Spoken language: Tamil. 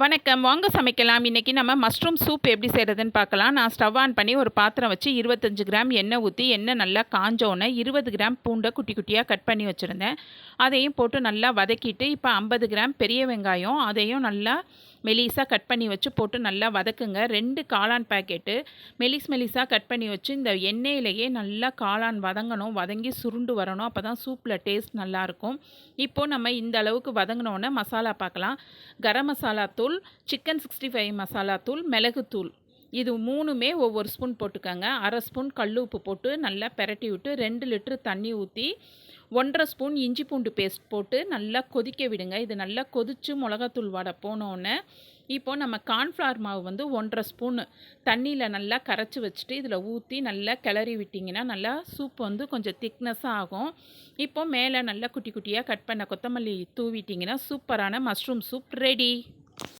வணக்கம். வாங்க சமைக்கலாம். இன்றைக்கி நம்ம மஷ்ரூம் சூப் எப்படி செய்கிறதுன்னு பார்க்கலாம். நான் ஸ்டவ் ஆன் பண்ணி ஒரு பாத்திரம் வச்சு இருபத்தஞ்சு கிராம் எண்ணெய் ஊற்றி எண்ணெய் நல்லா காஞ்சோன்னே இருபது கிராம் பூண்டை குட்டி குட்டியாக கட் பண்ணி வச்சுருந்தேன். அதையும் போட்டு நல்லா வதக்கிட்டு இப்போ ஐம்பது கிராம் பெரிய வெங்காயம் அதையும் நல்லா மெலிசாக கட் பண்ணி வச்சு போட்டு நல்லா வதக்குங்க. ரெண்டு காளான் பேக்கெட்டு மெலிஸ் மெலிசாக கட் பண்ணி வச்சு இந்த எண்ணெயிலேயே நல்லா காளான் வதங்கணும். வதங்கி சுருண்டு வரணும். அப்போ தான் சூப்பில் டேஸ்ட் நல்லாயிருக்கும் இப்போது நம்ம இந்த அளவுக்கு வதங்கினோன்னே மசாலா பார்க்கலாம். கரம் மசாலா தூள் சிக்கன் சிக்ஸ்டி ஃபைவ் மசாலா தூள் மிளகுத்தூள் இது மூணுமே ஒவ்வொரு ஸ்பூன் போட்டுக்கோங்க. அரை ஸ்பூன் கல் உப்பு போட்டு நல்லா பெரட்டி விட்டு ரெண்டு லிட்ரு தண்ணி ஊற்றி ஒன்றரை ஸ்பூன் இஞ்சி பூண்டு பேஸ்ட் போட்டு நல்லா கொதிக்க விடுங்க. இது நல்லா கொதித்து மிளகாத்தூள் வடை போனோடனே இப்போது நம்ம கார்ன்ஃப்ளவர் மாவு வந்து ஒன்றரை ஸ்பூன் தண்ணியில் நல்லா கரைச்சி வச்சுட்டு இதில் ஊற்றி நல்லா கிளறி விட்டிங்கன்னா நல்லா சூப் வந்து கொஞ்சம் திக்னஸ்ஸாக ஆகும். இப்போது மேலே நல்லா குட்டி குட்டியாக கட் பண்ண கொத்தமல்லி தூவிட்டிங்கன்னா சூப்பரான மஷ்ரூம் சூப் ரெடி.